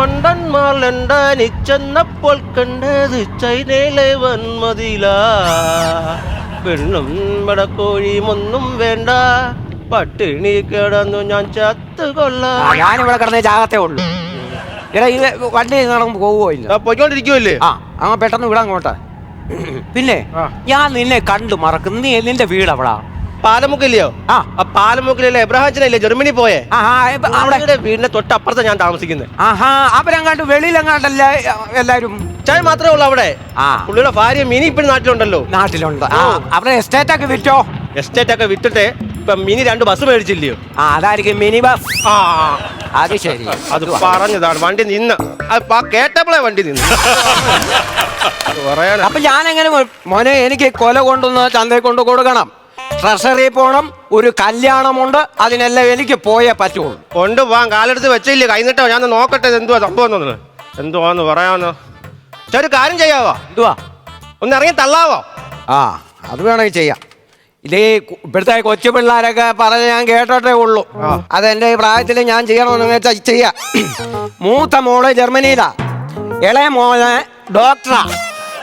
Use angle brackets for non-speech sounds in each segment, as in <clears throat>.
മണ്ടന്മാർ ലണ്ടനിൽ നിച്ചെന്നപ്പോൾ കണ്ടത് ചൈനയിലെ വൻമതില. പെണ്ണും വടക്കോഴിയും ഒന്നും വേണ്ട. പട്ടിണി കിടന്നു ഞാൻ ചത്തുകൊള്ള. ആ, ഞാനിവിടെ കിടന്നേ ജാഗ്രതേ ഉള്ളൂ. എടാ ഇത് വണ്ടി നടന്ന് പോവുമോ ഇല്ല പോയിക്കൊണ്ടിരിക്കുമല്ലേ ആ അങ്ങ് പെട്ടെന്ന് വിടാൻ അങ്ങോട്ട്. പിന്നെ ഞാൻ നിന്നെ കണ്ടു മറക്കുന്നു നീ നിന്റെ വീട് എവിടാ പാലമുക്കില്ലയോ ആ. പാലമുക്കിലെ എബ്രഹാച്ചനല്ലേ ജർമ്മനി പോയേ? അവിടെ. വീടിന്റെ തൊട്ടപ്പുറത്ത് ഞാൻ താമസിക്കുന്നത് ആഹാ അവരെങ്ങാണ്ട് വെളിയിലെങ്ങാണ്ടല്ല എല്ലാരും? ചായ മാത്രമേ ഉള്ളൂ അവിടെ. ആ. പുള്ളിയുടെ ഭാര്യ മിനി ഇപ്പഴും നാട്ടിലുണ്ടല്ലോ. നാട്ടിലുണ്ട്. അവിടെ എസ്റ്റേറ്റ് ഒക്കെ വിറ്റോ? എസ്റ്റേറ്റ് ഒക്കെ വിറ്റിട്ട് ഇപ്പൊ മിനി രണ്ട് ബസ് മേടിച്ചില്ലയോ? ആ അതായിരിക്കും മിനി ബസ്. ആ. അത് ശരി. അത് പറഞ്ഞതാണ് വണ്ടി നിന്ന്. അത് കേട്ടപ്പോഴേ വണ്ടി നിന്ന്. അപ്പൊ ഞാൻ എങ്ങനെ മോനെ എനിക്ക് കൊല കൊണ്ടുവന്ന് ചന്തയിൽ കൊണ്ട് കൊടുക്കണം. ട്രഷറി പോണം ഒരു കല്യാണമുണ്ട് അതിനെല്ലാം എനിക്ക് പോയേ പറ്റുള്ളൂ. കൊണ്ടുപോകാൻ കാലെടുത്ത് വെച്ചില്ല കൈന്നിട്ടോ ഞാൻ നോക്കട്ടെ എന്തുവാ സംഭവം എന്തുവാന്ന് പറയാന്ന് പക്ഷെ ഒരു കാര്യം ചെയ്യാവോ? എന്തുവാ? ഒന്ന് ഇറങ്ങി തള്ളാവോ? ആ അത് വേണമെങ്കിൽ ചെയ്യാം. ഇത് ഇവിടുത്തെ കൊച്ചു പിള്ളേരൊക്കെ പറഞ്ഞ് ഞാൻ കേട്ടോട്ടേ ഉള്ളൂ. അതെന്റെ ഈ പ്രായത്തിൽ ഞാൻ ചെയ്യണമെന്ന് വെച്ചാൽ ചെയ്യാം. മൂത്ത മോൾ ജർമ്മനിയിലാ. ഇളയ മോൾ ഡോക്ടറാ.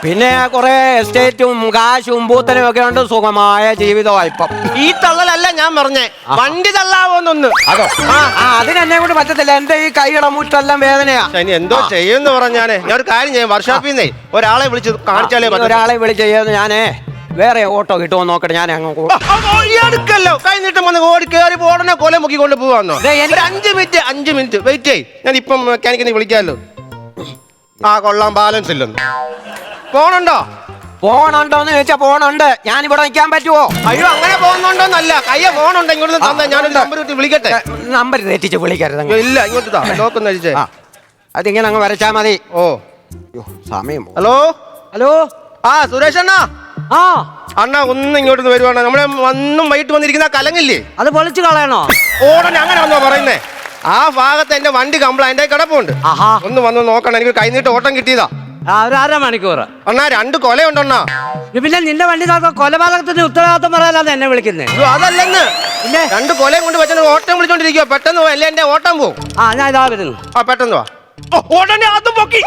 പിന്നെ കുറെ എസ്റ്റേറ്റും കാശും പൂത്തനും ഒക്കെ ഉണ്ട്. സുഖമായ ജീവിതമായി ഇപ്പം ഈ തള്ളലല്ല ഞാൻ പറഞ്ഞേ. വണ്ടി തള്ളാവോന്നൊന്ന്. അതോ? ആ. അതിനെന്നെ കൂടി പറ്റത്തില്ല. എന്റെ ഈ കൈയുടെ മുട്ടെല്ലാം വേദനയാ. ഇനി എന്തോ ചെയ്യുമെന്ന് പറഞ്ഞാണ് ഞാൻ ഒരു കാര്യം ചെയ്യാം. വർഷാപ്പിൽ നിന്നേ ഒരാളെ വിളിച്ച് കാണിച്ചാലേ പറ്റൂ. ഒരാളെ വിളിച്ച് ചെയ്യാന്ന് ഞാനേ വേറെ ഓട്ടോ കിട്ടുമോ നോക്കട്ടെ. ഞാൻ അങ്ങ് ആ, ആ, ആ, ഈ അടുക്കല്ലോ. കൈ നീട്ടം വന്ന് ഓടി കയറി ഉടനെ കൊല മുക്കി കൊണ്ട് പോവാന്നോ? ദേ, എനിക്ക് ഒരു അഞ്ച് മിനിറ്റ് അഞ്ച് മിനിറ്റ്. വെയിറ്റ് ചെയ് ഞാൻ ഇപ്പം മെക്കാനിക്കിനെ വിളിക്കാമല്ലോ. ആ കൊള്ളാം. ബാലൻസ് ഇല്ലെന്ന്. പോണുണ്ടോ? പോണുണ്ടോന്ന് ചോദിച്ചാ പോണുണ്ട്. ഞാൻ ഇവിടെ നിൽക്കാൻ പറ്റുമോ അയ്യോ അങ്ങനെ പോകുന്നുണ്ടോന്നല്ല. കയ്യ ഫോണുണ്ട് ഇങ്ങോട്ട് തന്നെ. ഞാൻ നമ്പർ കിട്ടി വിളിക്കട്ടെ? നമ്പർ തെറ്റിച്ച് വിളിക്കരുത് അങ്ങ്. ഇല്ല ഇങ്ങോട്ട് താ. നോക്കുന്ന ആ അതിങ്ങനെ അങ്ങ് വരച്ചാ മതി. ഓ. അയ്യോ, സമയം. ഹലോ? ഹലോ? ആ സുരേഷ് അണ്ണാ? ആ. അണ്ണാ ഒന്ന് ഇങ്ങോട്ട് വരുവാണ് നമ്മളെ വന്നും വൈകിട്ട് വന്നിരിക്കുന്ന ആ കലങ്ങില്ലേ? അത് പൊളിച്ചു കളയണോ? ഓടനെ അങ്ങനെ വന്നോ പറയുന്നേ. ആ ഭാഗത്ത് എന്റെ വണ്ടി കംപ്ലൈന്റ് കിടപ്പുണ്ട്. ആഹാ. ഒന്ന് വന്ന് നോക്കണം. എനിക്ക് കൈനീട്ട് ഓട്ടം കിട്ടിയതാ. ആ, ഒരു അര മണിക്കൂർ അണ്ണാ രണ്ട് കൊലയുണ്ടണ്ണാ. പിന്നെ നിന്റെ വണ്ടി നോക്കാം കൊലപാതകത്തിന് ഉത്തരവാദിത്വം പറയാനാണ് എന്നെ വിളിക്കുന്നത് അതല്ലെന്ന്. പിന്നെ? രണ്ട് കൊലയും കൊണ്ട് വെച്ചാൽ ഓട്ടം വിളിച്ചോണ്ടിരിക്കുക പെട്ടെന്ന് പോ, അല്ലേ എന്റെ ഓട്ടം പോവും? ആ ഞാൻ ഇതാ വരുന്നു. ആ പെട്ടെന്ന് വാ. ഓ, ഉടനെ അത് പൊക്കി.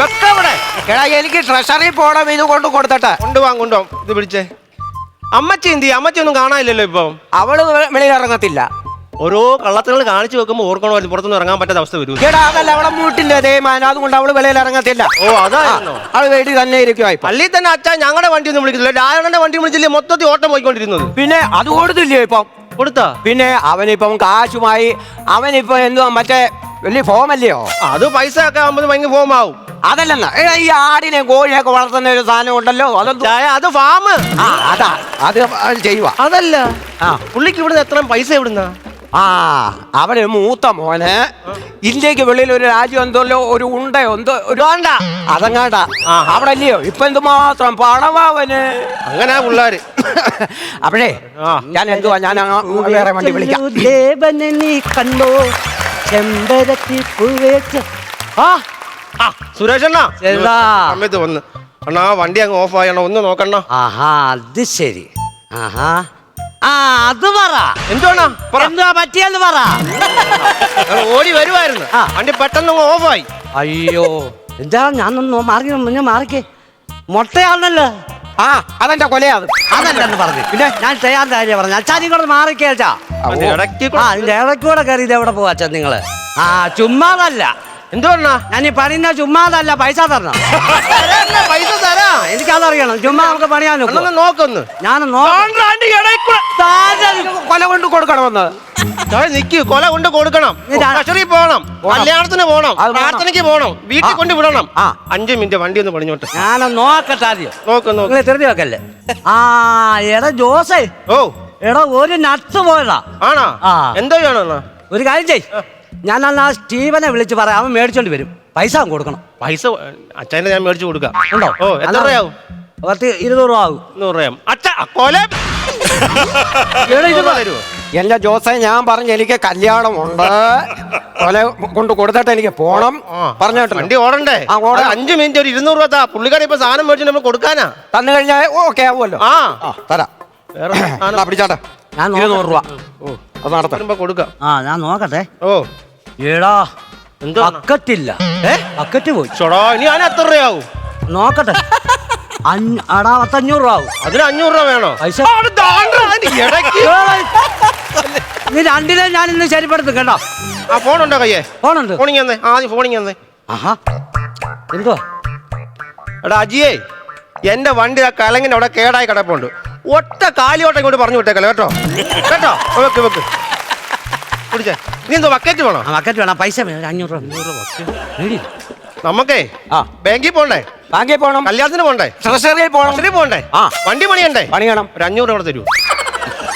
വെക്കവിടെ എടാ എനിക്ക് ട്രഷറി പോണം ഇത് കൊണ്ട് കൊടുത്തട്ടെ. കൊണ്ടുപോവാൻ കൊണ്ടുപോവാം ഇത് പിടിച്ചേ. അമ്മച്ചി എന്തി അമ്മച്ചി ഒന്നും കാണാനില്ലല്ലോ ഇപ്പം. അവൾ വെളിയിലിറങ്ങത്തില്ല. വെളിയിൽ ഇറങ്ങത്തില്ല ഓരോ കള്ളത്തങ്ങൾ കാണിച്ചു വെക്കുമ്പോൾ ഓർക്കണമായിരുന്നു പുറത്തുനിന്ന് ഇറങ്ങാൻ പറ്റാത്ത അവസ്ഥ വരും കേടാ അതല്ല അവളെ മൂട്ടിന്റെ തേയ്മാനം അതുകൊണ്ട് അവൾ വിലയിൽ ഇറങ്ങത്തില്ല. ഓ അതായിരുന്നോ. അവൾ വീട്ടിൽ തന്നെ ഇരിക്കുവായി പള്ളിയിൽ തന്നെ അച്ഛാ ഞങ്ങളുടെ വണ്ടി ഒന്നും വിളിക്കുന്നില്ല രാവണന്റെ വണ്ടി വിളിച്ചില്ലേ? മൊത്തത്തിൽ ഓട്ടം പോയിക്കൊണ്ടിരുന്നത്. പിന്നെ അത് കൊടുത്തില്ലേ ഇപ്പം? കൊടുത്താ? പിന്നെ അവനിപ്പം കാശുമായി അവനിപ്പം എന്തുവാ മറ്റേ വലിയ ഫോം അല്ലയോ അത് പൈസ ഒക്കെ ആകുമ്പോൾ ഭയങ്കര ഫോം ആവും അതല്ലെന്ന ഈ ആടിനെ കോഴിയൊക്കെ വളർത്തുന്ന ഒരു സാധനം ഉണ്ടല്ലോ അത് ഫാം അതാ അത് ചെയ്യുക അതല്ല. പുള്ളിക്ക് ഇവിടുന്ന് എത്ര പൈസ എവിടുന്ന? ആ അവന് മൂത്ത മോന്. ഇന്ത്യയ്ക്ക് വെളിയിൽ ഒരു രാജ്യം എന്തല്ലോ ഒരു ഉണ്ട എന്തോ ഒരു വേണ്ട. അതങ്ങാണ്ട. അവിടെ അല്ലയോ ഇപ്പൊ എന്തുമാത്രം പണമാവന് അങ്ങനെ പിള്ളേര്. അപ്പോഴേ ഞാൻ എന്തുവാ ഞാൻ അങ്ങ് വേറെ വണ്ടി വിളിക്കാം. ദേവനെ നീ കണ്ടോ? ചെമ്പരത്തി പൂവേച്ച് ആ ആ. സമയത്ത് വന്ന്. അണ്ണാ വണ്ടി അങ്ങ് ഓഫ് ആയണോ ഒന്ന് നോക്കണ്ണ. ആഹാ അത് ശരി. ആഹാ. ആ അത് പറ. എന്തുവാണാ? പറ. എന്താ പറ്റിയെന്ന് പറ. ഞങ്ങൾ ഓടി വരുമായിരുന്നു ആ. വണ്ടി പെട്ടെന്ന് ഓഫായി. അയ്യോ എന്താ ഞാനൊന്ന് മാറി ഞാൻ മാറിക്കേ. മൊട്ടയാണല്ലോ ആ അതെന്റെ കൊലയാത് അതല്ലെന്ന് പറഞ്ഞു. പിന്നെ ഞാൻ ചെയ്യാൻ കാര്യം പറഞ്ഞു. അച്ഛാ നിങ്ങൾ മാറിക്കേച്ചാ അതിന്റെ ഇടയ്ക്ക് ആ ഇതിന്റെ ഇടയ്ക്കൂടെ കയറി ഇത് എവിടെ പോവാ അച്ഛൻ നിങ്ങൾ? ആ ചുമ്മാതല്ല. എന്തുവാ ഞാൻ ഈ പണിയുന്ന ചുമ്മാതല്ല പൈസ തരണം. പൈസ തരാ. ആ, എനിക്കതറിയണം. ചുമ്മാ നമുക്ക് പണിയാൻ നോക്കൊന്ന്. ഞാൻ കൊല കൊണ്ട് കൊടുക്കണമെന്ന് നിക്ക്. കൊല കൊണ്ട് കൊടുക്കണം. പോണം. കല്യാണത്തിന് പോണം. പ്രാർത്ഥനയ്ക്ക് പോണം വീട്ടിൽ. കൊണ്ട് വിടണം. ആ. അഞ്ച് മിനിറ്റ് വണ്ടി ഒന്ന് പണിഞ്ഞോട്ടെ. ഞാൻ നോക്കട്ടെ ആദ്യം. നോക്ക് നോക്ക്. നിങ്ങൾ തെരഞ്ഞു വെക്കല്ലേ? ആ എടാ ജോസേ. ഓ. എടാ ഒരു നട്സ് പോയതാ. ആണോ. എന്തോ ചെയ്യണോ ഒരു കാര്യം ചെയ് ഞാൻ അന്ന് ആ സ്റ്റീവനെ വിളിച്ച് പറയാം. അവൻ മേടിച്ചോണ്ട് വരും. പൈസ അവൻ കൊടുക്കണം. പൈസ അച്ഛനെ ഞാൻ മേടിച്ചു കൊടുക്കാം. ഉണ്ടോ? ഓ എത്ര അല്ല, രൂപയാവും? പത്ത് ഇരുന്നൂറ് രൂപ ആകും നൂറ് രൂപയാവും. അച്ഛ കൊല എടാ, ഇത് തരുമോ എന്റെ ജോസെ ഞാൻ പറഞ്ഞു എനിക്ക് കല്യാണമുണ്ട്. കൊല കൊണ്ട് കൊടുത്തിട്ട് എനിക്ക് പോണം. പറഞ്ഞോട്ടോ വണ്ടി ഓടണ്ടേ? ആ, ഓടെ. അത് അഞ്ച് മിനിറ്റ് ഒരു ഇരുന്നൂറ് രൂപ താ. പുള്ളിക്കാരെ ഇപ്പൊ സാധനം മേടിച്ചിട്ട് നമ്മൾ കൊടുക്കാനാ? തന്നു കഴിഞ്ഞാൽ ഓക്കെ ആവുമല്ലോ. ആ. ആ തരാം. വേറെ <clears throat> എന്നാ പിടിച്ചാട്ടെ. ഞാൻ. ഇരുന്നൂറ് രൂപ. ഓ അത് നടത്താം. കൊടുക്കാം. ആ ഞാൻ നോക്കട്ടെ. ഓ. ഏടാ എന്തോ ബക്കറ്റില്ല ബക്കറ്റ് പോയി. ചൊടാ ഇനി ഞാൻ എത്ര രൂപയാവും? നോക്കട്ടെ. അടാ പത്തഞ്ഞൂറ് രൂപ ആവും. അതിന് അഞ്ഞൂറ് രൂപ വേണോ? പൈസ നീ രണ്ടിനെ ഞാൻ ഇന്ന് ശരിപ്പെടുത്തും കേട്ടോ. ആ ഫോണുണ്ടോ കയ്യേ? ഫോണുണ്ട്. ഫോണിങ് തന്നെ. ആദ്യം ഫോണിങ് തന്നെ. ആഹാ. എന്തോ എടാ അജിയേ എന്റെ വണ്ടി ആ കലങ്ങിന്റെ അവിടെ കേടായി കിടപ്പുണ്ട്. ഒറ്റ കാലിയോട്ടം ഇങ്ങോട്ട് പറഞ്ഞു വിട്ടേക്കല്ലോ കേട്ടോ? കേട്ടോ? വെക്ക് വെക്ക്. കുടിച്ചേ. നീ എന്തോ ബക്കറ്റ് വേണോ? ആ ബക്കറ്റ് വേണം. പൈസ വേണം. ഒരു അഞ്ഞൂറ് രൂപ. മേടി. നമുക്കേ ആ. ബാങ്കിൽ പോണ്ടേ? ബാങ്കിൽ പോകണം കല്യാണത്തിന് പോണ്ടേ? ട്രഷറിയിൽ പോകണം ഹോസ്റ്റലിൽ പോണ്ടേ? ആ. വണ്ടി പണിയണ്ടേ? പണിയണം ഒരു അഞ്ഞൂറ് കൂടെ തരൂ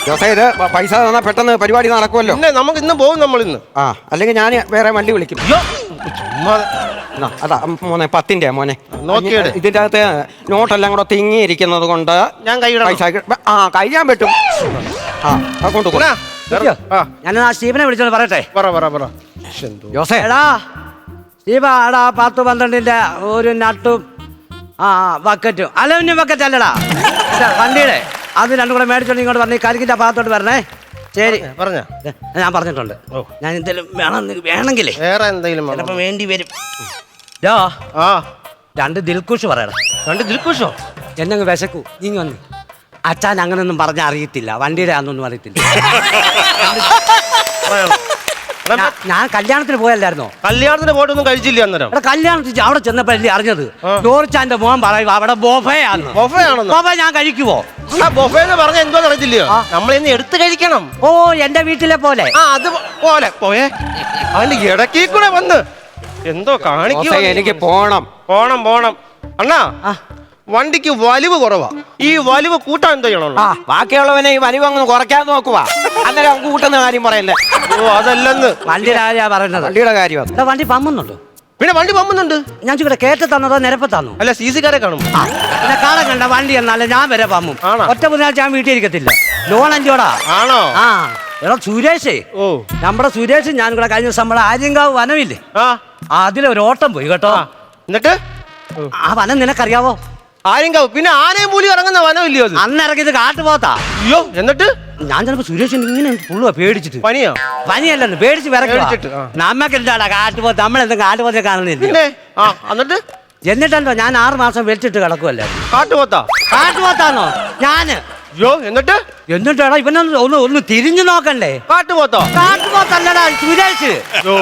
ജോസേ ഇത് പൈസ തന്നാ പെട്ടെന്ന് പരിപാടി നടക്കുമല്ലോ. പിന്നെ നമുക്ക് ഇന്ന് പോകും നമ്മൾ ഇന്ന് ആ അല്ലെങ്കിൽ ഞാൻ വേറെ വണ്ടി വിളിക്കും. അയ്യോ ചുമ്മാ. എന്നാ, അതാ ഉം, മോനെ പത്തിന്റെ മോനെ. നോക്കിയെട്. ഇതിന്റെ അകത്ത് നോട്ടെല്ലാം കൂടെ തിങ്ങിയിരിക്കുന്നത് കൊണ്ട് ഞാൻ കൈയിടണം. പൈസ കി- ആ കഴിയാൻ പറ്റും. ആ കൊണ്ട് എന്നാ? കിട്ടിയോ? ആ. ഞാൻ ആ സ്റ്റീഫനെ വിളിച്ചോണ്ട് പറയട്ടെ. പറ പറ പറ. ശ്ശെ, എന്തോ. ജോസേ. എടാ സ്റ്റീഫ എടാ പത്ത് പന്ത്രണ്ടിന്റെ ഒരു നട്ടും ആ ബക്കറ്റും. അലൂമിനിയം ബക്കറ്റ് അല്ലടാ ഇതാ, വണ്ടിയുടെ അത് രണ്ടും കൂടെ മേടിച്ചോണ്ട് ഇങ്ങോട്ട് പറഞ്ഞ് കരിക്കിന്റെ ഭാഗത്തോട്ട് വരണേ. ശരി. പറഞ്ഞ ഞാൻ പറഞ്ഞിട്ടുണ്ട്. ഓ. ഞാൻ എന്തെങ്കിലും വേണം വേണമെങ്കിലേ. വേറെ എന്തെങ്കിലും വേണ്ടി വരും. ഡോ ആ. രണ്ട് ദിൽക്കുഷ് പറയണം. രണ്ട് ദിൽക്കുഷോ? എന്നെ അങ്ങ് വിശക്കൂ. നീങ്ങി വന്ന്. അച്ഛൻ അങ്ങനൊന്നും പറഞ്ഞ അറിയത്തില്ല. വണ്ടിയുടെ ആണെന്നൊന്നും അറിയത്തില്ല. <laughs> ഞാൻ കല്യാണത്തിന് പോയല്ലായിരുന്നോ? കല്യാണത്തിന് പോയിട്ടൊന്നും കഴിച്ചില്ല അന്നേരം. എടാ കല്യാണത്തിന് അവിടെ ചെന്നപ്പോഴല്ലേ അറിഞ്ഞത്? ആ. ജോർച്ചാന്റെ മോൻ പറയും അവിടെ ബോഫയാന്ന്. ബൊഫയാണെന്നോ? ബോഫ ഞാൻ കഴിക്കുവോ? ആ ബൊഫേന്ന് പറഞ്ഞ എന്തോ അറിയത്തില്ലയോ? നമ്മൾ നമ്മളിന്ന് എടുത്ത് കഴിക്കണം. ഓ എന്റെ വീട്ടിലെ പോലെ. ആ അത് പോലെ പോയേ. അവന്റെ ഇടയ്ക്ക് കൂടെ വന്ന് എന്തോ ജോസേ കാണിക്കോ എനിക്ക് പോണം. പോണം പോണം. അണ്ണാ വണ്ടിക്ക് വലിവ് കുറവാ. ഈ വലിവ് കൂട്ടാൻ എന്തോ ചെയ്യണം ബാക്കിയുള്ളവനെ ഈ വലിവ് അങ്ങ് കുറയ്ക്കാൻ നോക്കുക അന്നേരം നമുക്ക് കൂട്ടുന്ന കാര്യം പറയല്ലേ? ഓ അതല്ലെന്ന്. വണ്ടിയുടെ രാജാ പറയുന്നത്. വണ്ടിയുടെ കാര്യം എടാ വണ്ടി പമ്മുന്നുണ്ടോ. പിന്നെ വണ്ടി പമ്പുന്നുണ്ട് ഞാൻ ചൂടെ കേറ്റ തന്നതോ നിരപ്പ് തന്നു? അല്ല സി സിക്കാരെ കാണും പിന്നെ കാലം കണ്ട വണ്ടി എന്നാലേ ഞാൻ വരെ പമ്മും. ആണോ? ഒറ്റ ബുധനാഴ്ച ഞാൻ വീട്ടിൽ ഇരിക്കത്തില്ല. ലോൺ അഞ്ചോടാ. ആണോ? ആ എടാ സുരേഷേ. ഓ. നമ്മുടെ സുരേഷ് ഞാൻ കൂടെ കഴിഞ്ഞ ദിവസം നമ്മളെ ആര്യങ്കാവ് വനമില്ലേ ആ. അതിലൊരു ഓട്ടം പോയി കേട്ടോ. ആ. എന്നിട്ട്? ആ വനം നിനക്കറിയാവോ? ആര്യങ്കാവ് പിന്നെ ആനയും പൂലി ഇറങ്ങുന്ന വനമില്ലയോ അത്? അന്ന് ഇറങ്ങിയത് കാട്ടുപോത്താ. അയ്യോ എന്നിട്ട്? ഞാൻ ചിലപ്പോ സുരേഷിന് ഇങ്ങനെ പുള്ളുവാ പേടിച്ചിട്ട്. പനിയോ? പനിയല്ലെന്ന് പേടിച്ച് പേടിച്ചിട്ട്, വിറക്കുക ആ. നമ്മക്ക് എന്താടാ കാട്ടുപോത്ത് നമ്മളെന്തും കാട്ടുപോത്തെ കാണുന്നില്ല പിന്നെ? ആ എന്നിട്ട്? എന്നിട്ടെന്തോ ഞാൻ ആറ് മാസം വെച്ചിട്ട് കിടക്കുമല്ലായിരുന്നു കാട്ടുപോത്താ കാട്ടുപോത്താന്നോ ഞാൻ. അയ്യോ എന്നിട്ട്? എന്നിട്ടാടാ ഇവനൊന്ന് ഒന്ന് ഒന്ന് തിരിഞ്ഞു നോക്കണ്ടേ? കാട്ടുപോത്തോ കാട്ടുപോത്തല്ലടാ സുരേഷ്. അയ്യോ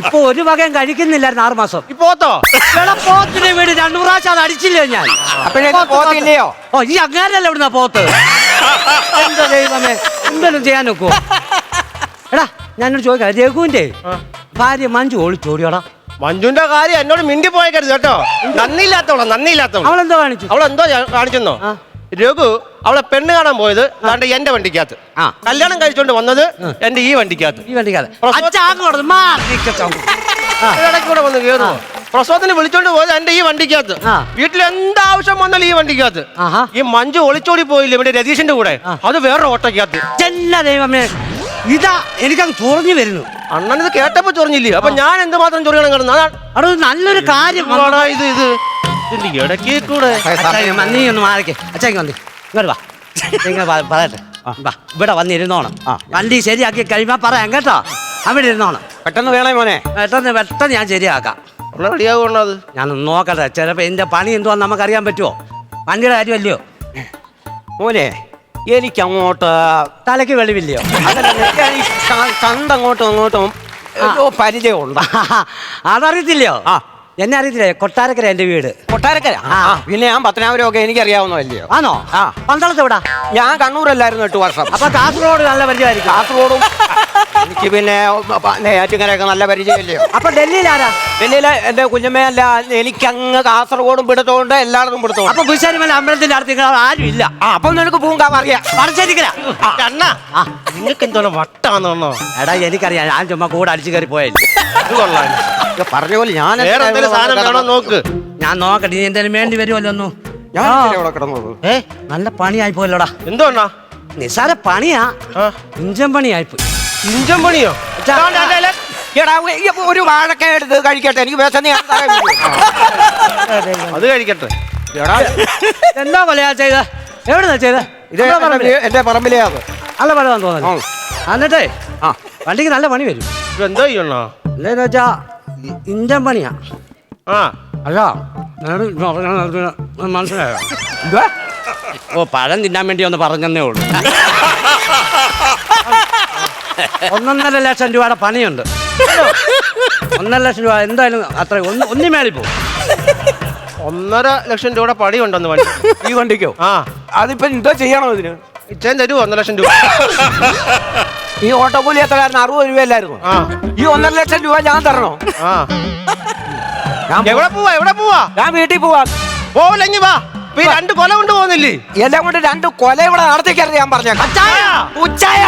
ഇപ്പൊ ഒരു വകയും കഴിക്കുന്നില്ലായിരുന്നു ആറ് മാസം. ഈ പോത്തോ? എടാ, പോത്തിന്റെ വീട് രണ്ടു പ്രാവശ്യം അത് അടിച്ചില്ലേ ഞാൻ? അപ്പോഴേ പോത്ത്, ഓ ഈ അങ്ങാരല്ല ഇവിടുന്ന പോത്ത്. എന്താ <laughs> ദൈവമേ എന്തെങ്കിലും ചെയ്യാൻ നോക്കോ. എടാ ഞാനോട് ചോദിക്കാം. രഘുവിന്റെ ഭാര്യ മഞ്ജു ഒളിച്ചോടിയോടാ മഞ്ജുന്റെ കാര്യം എന്നോട് മിണ്ടി പോയേക്കരുത് കേട്ടോ. നന്ദിയില്ലാത്തവളോ നന്ദിയില്ലാത്തവള. അവളെന്തോ കാണിച്ചു? അവളെന്തോ കാണിച്ചെന്നോ. രഘു അവളെ പെണ്ണ് കാണാൻ പോയത് ദാണ്ട് എന്റെ വണ്ടിക്കകത്ത്. കല്യാണം കഴിച്ചോണ്ട് വന്നത് എന്റെ ഈ വണ്ടിക്കകത്ത്. ഈ വണ്ടിക്കകത്ത്. കൂടെ വന്ന് കയറുമോ പ്രസവത്തിന് വിളിച്ചോണ്ട് പോയത് എന്റെ ഈ വണ്ടിക്കകത്ത്. വീട്ടിൽ എന്താവശ്യം വന്നാലും ഈ വണ്ടിക്കകത്ത്. ഈ മഞ്ജു ഒളിച്ചോടി പോയില്ലേ ഇവിടെ രതീഷിന്റെ കൂടെ? അത് വേറെ ഓട്ടോക്കകത്ത്. ചെല്ല ദൈവമേ. ഇതാ എനിക്കങ്ങ് ചൊറിഞ്ഞു വരുന്നു. അണ്ണൻ ഇത് കേട്ടപ്പോ ചൊറിഞ്ഞില്ലേ അപ്പൊ ഞാൻ എന്തുമാത്രം ചൊറിയണം കിടന്നു നല്ലൊരു കാര്യം ഇത് ഇത്? ഇടയ്ക്ക് കൂടെ. നീ ഒന്ന് മാറിക്കേ. അച്ഛാ ഇങ്ങ് വന്നേ. ഇങ്ങോട്ട് വാ. പറയട്ടെ. ഇവിടെ വന്നിരുന്നോണം. വണ്ടി ശരിയാക്കി കഴിയുമ്പോ പറയാം കേട്ടോ. അവിടെ ഇരുന്നോണം. പെട്ടെന്ന് വേണേ മോനെ. പെട്ടെന്ന് പെട്ടെന്ന് ഞാൻ ശരിയാക്കാം. റെഡിയാകും അത്? ഞാൻ നോക്കട്ടെ. ചിലപ്പോൾ എന്റെ പണി എന്തുവാന്ന് നമുക്കറിയാൻ പറ്റുമോ വണ്ടിയുടെ കാര്യമല്ലയോ? മോനെ എനിക്ക് അങ്ങോട്ട് തലയ്ക്ക് വെളിവില്ലയോ? കണ്ടങ്ങോട്ടും അങ്ങോട്ടും പരിചയമുണ്ട്. അതറിയത്തില്ലയോ? ആ. എന്നെ അറിയത്തില്ലേ? കൊട്ടാരക്കര എന്റെ വീട്. കൊട്ടാരക്കര? ആ പിന്നെ ഞാൻ പത്തനാപുരം ഒക്കെ എനിക്കറിയാവുന്നതല്ലയോ ആണോ? ആ. പന്തളത്ത് എവിടാ? ഞാൻ കണ്ണൂരല്ലായിരുന്നു എട്ട് വർഷം. അപ്പൊ കാസർഗോഡ് നല്ല പരിചയമായിരിക്കും. കാസർഗോഡും എനിക്ക് പിന്നെ നെയ്യാറ്റിങ്ങരയൊക്കെ നല്ല പരിചയമില്ലയോ? അപ്പൊ ഡൽഹിയിലാരാ? ഡൽഹിയിലെ എന്റെ കുഞ്ഞമ്മയല്ല എനിക്കങ്ങ് കാസർഗോഡും പിടുത്തോണ്ട് എല്ലായിടത്തും പിടുത്തോണ്ട് അപ്പൊ പുരുഷാരിമല അമ്പലത്തിന്റെ അടുത്ത് നിങ്ങൾ ആരും ഇല്ല. ആ അപ്പൊ നിനക്ക് പൂങ്കാവ് അറിയാം പറിച്ചേരിക്കല അണ്ണ നിങ്ങൾക്ക് എന്തോ വട്ടാന്നോ എടാ എനിക്കറിയാം ഞാൻ ചുമ്മാ കൂടെ അടിച്ചു കയറി പോയല്ലേ. കൊള്ളാം. പറഞ്ഞ പോലെ ഞാൻ വേറെ എന്തെങ്കിലും സാധനം വേണോ നോക്ക്. ഞാൻ നോക്കട്ടെ നീ എന്തെങ്കിലും വേണ്ടി വരുമല്ലോ ഒന്നു. ഞാൻ ഇവിടെ കിടന്നത്? ഏ നല്ല പണിയായി പോയല്ലോടാ. എന്തോ നിസാര പണിയാ. ഇഞ്ചം ഇഞ്ചൻ പണിയായി പോയി. ഇഞ്ചൻ പണിയോ അച്ഛാ, ദാണ്ട് അല്ലേ, അല്ലേ. എടാ ഈ ഒരു വാഴക്ക എടുത്ത് കഴിക്കട്ടെ. എനിക്ക് വിശന്ന് ഞാൻ തറയിൽ വീഴും. അത് കഴിക്കട്ടെ. എടാ എന്താ കൊലയാ ചെയ്ത? എവിടെന്നാ ചെയ്ത? ഇത് എന്റെ വീ- എന്റെ പറമ്പിലേ അത് നല്ല പണിതാന്ന് തോന്നുന്നു. എന്നിട്ടേ ആ. വണ്ടിക്ക് നല്ല പണി വരും. എന്താ എന്തോ ചെയ്യണോ എന്താന്ന് വെച്ചാ ഇ- ഇന്ത്യൻ പണിയാ. ആ. അല്ല നേരെ ഇത് മനസ്സിലായോ? എന്തുവാ? ഓ പഴം തിന്നാൻ വേണ്ടി ഒന്ന് പറഞ്ഞതേ ഉള്ളൂ. <laughs> ഒന്നൊന്നര ലക്ഷം രൂപയുടെ പണിയുണ്ട്. ഒന്നര ലക്ഷം രൂപ എന്തായാലും അത്ര ഒന്ന് ഒന്നി പോകും. ഒന്നര ലക്ഷം രൂപയുടെ പണി ഉണ്ടെന്ന് വണ്ടി. ഈ വണ്ടിക്കോ? ആ. അതിപ്പോ എന്തോ ചെയ്യണോ ഇതിന്? ഇച്ചേൻ തരൂ ഒന്നര ലക്ഷം രൂപ. ഈ ഓട്ടോ കൂലി എത്ര കാരണം അറുപത് രൂപയല്ലായിരുന്നു. ആ. ഈ ഒന്നര ലക്ഷം രൂപ ഞാൻ തരണോ? ആ. ഞാൻ എവിടെ പോവാ എവിടെ പോവാ? ഞാൻ വീട്ടിൽ പോവാ. പോവില്ലെങ്കി വാ. ഇപ്പൊ ഈ രണ്ട് കൊല കൊണ്ട് പോകുന്നില്ലേ? എല്ലാം കൊണ്ട് രണ്ട് കൊല ഇവിടെ നടത്തിക്കരുത് ഞാൻ പറഞ്ഞ! ഉച്ചായ.